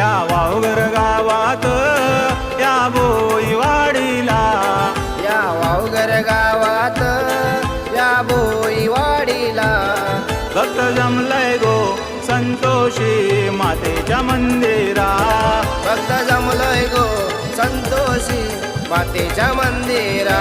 या वावगर गावात या बोईवाडीला या वावगर गावात या बोईवाडीला भक्त जमलय गो संतोषी मातेच्या मंदिरा. भक्त जमलय गो संतोषी मातेच्या मंदिरा.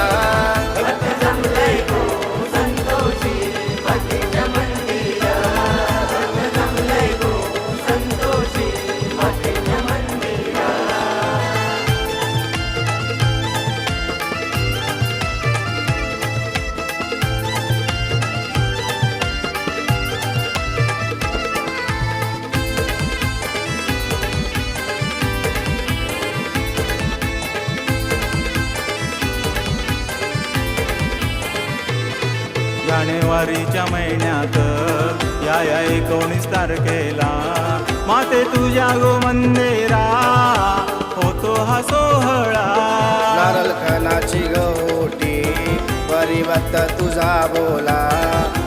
जानेवारीच्या महिन्यात. या या एकोणीस तारखेला माते तुझ्या गो मंदिरा होतो हा सोहळा. गवटी परिवत्त तुझा बोला.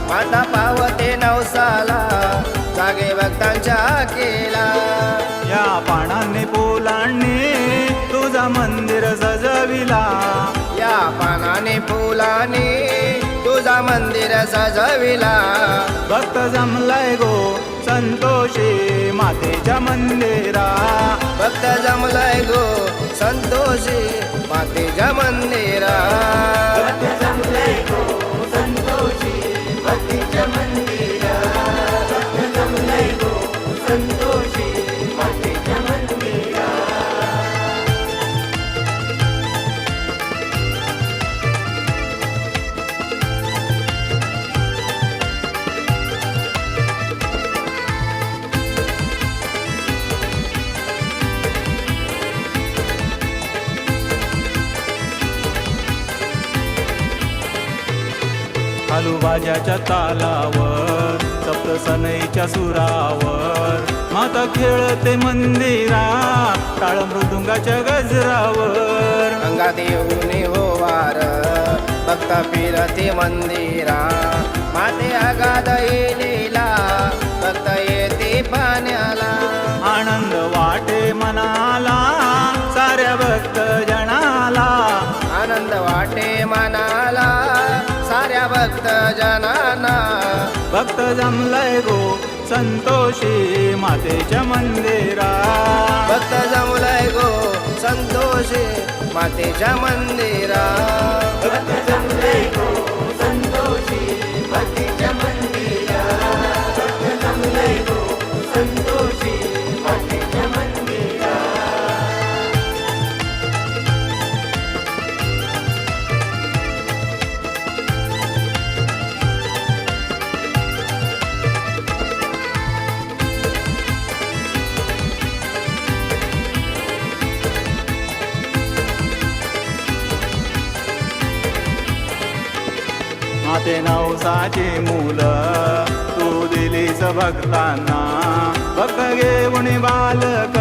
माता पावते नवसाला जागे भक्तांच्या केला या पानांनी फुलांनी तुझा मंदिर सजविला. या पानाने फुलाने मंदिर सजविला. भक्त जमलाय गो संतोषी मातेच्या मंदिरा. भक्त जमलाय गो संतोषी मातेच्या मंदिरा. खालूबाजाच्या तालावर सप्तसनईच्या सुरावर. माता खेळते मंदिरा टाळ मृदुंगाच्या गजरावर. अंगात येऊन हो वार भक्त फिरते मंदिरा. माते आगाद येलेला भक्त येते पाण्याला. आनंद साऱ्या भक्त जनांना भक्त जमलंय गो संतोषी मातेच्या मंदिरा. भक्त जमलाय गो संतोषी मातेच्या मंदिरा. माते नवसाची मुलं. तू दिलीस भक्तांना. भक्त घेऊन बालक.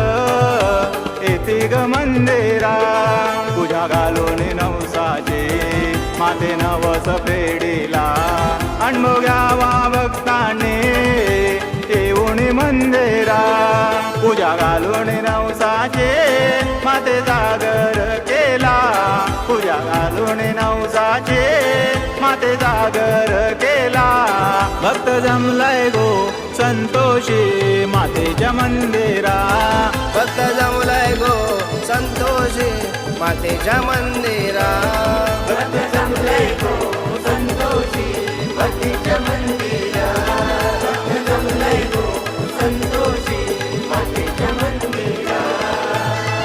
येते ग मंदिरा. तुझ्या घालून नवसाचे. माते नवस फेडीला अनुभव घ्यावा भक्ताने येऊन मंदिरा. पूजा घालून नवसाचे. माते जागर केला. पूजा घालून नवसाचे. माते जागर केला. भक्त जमलाय गो संतोषी मातेच्या मंदिरा. भक्त जमलाय गो संतोषी मातेच्या मंदिरा.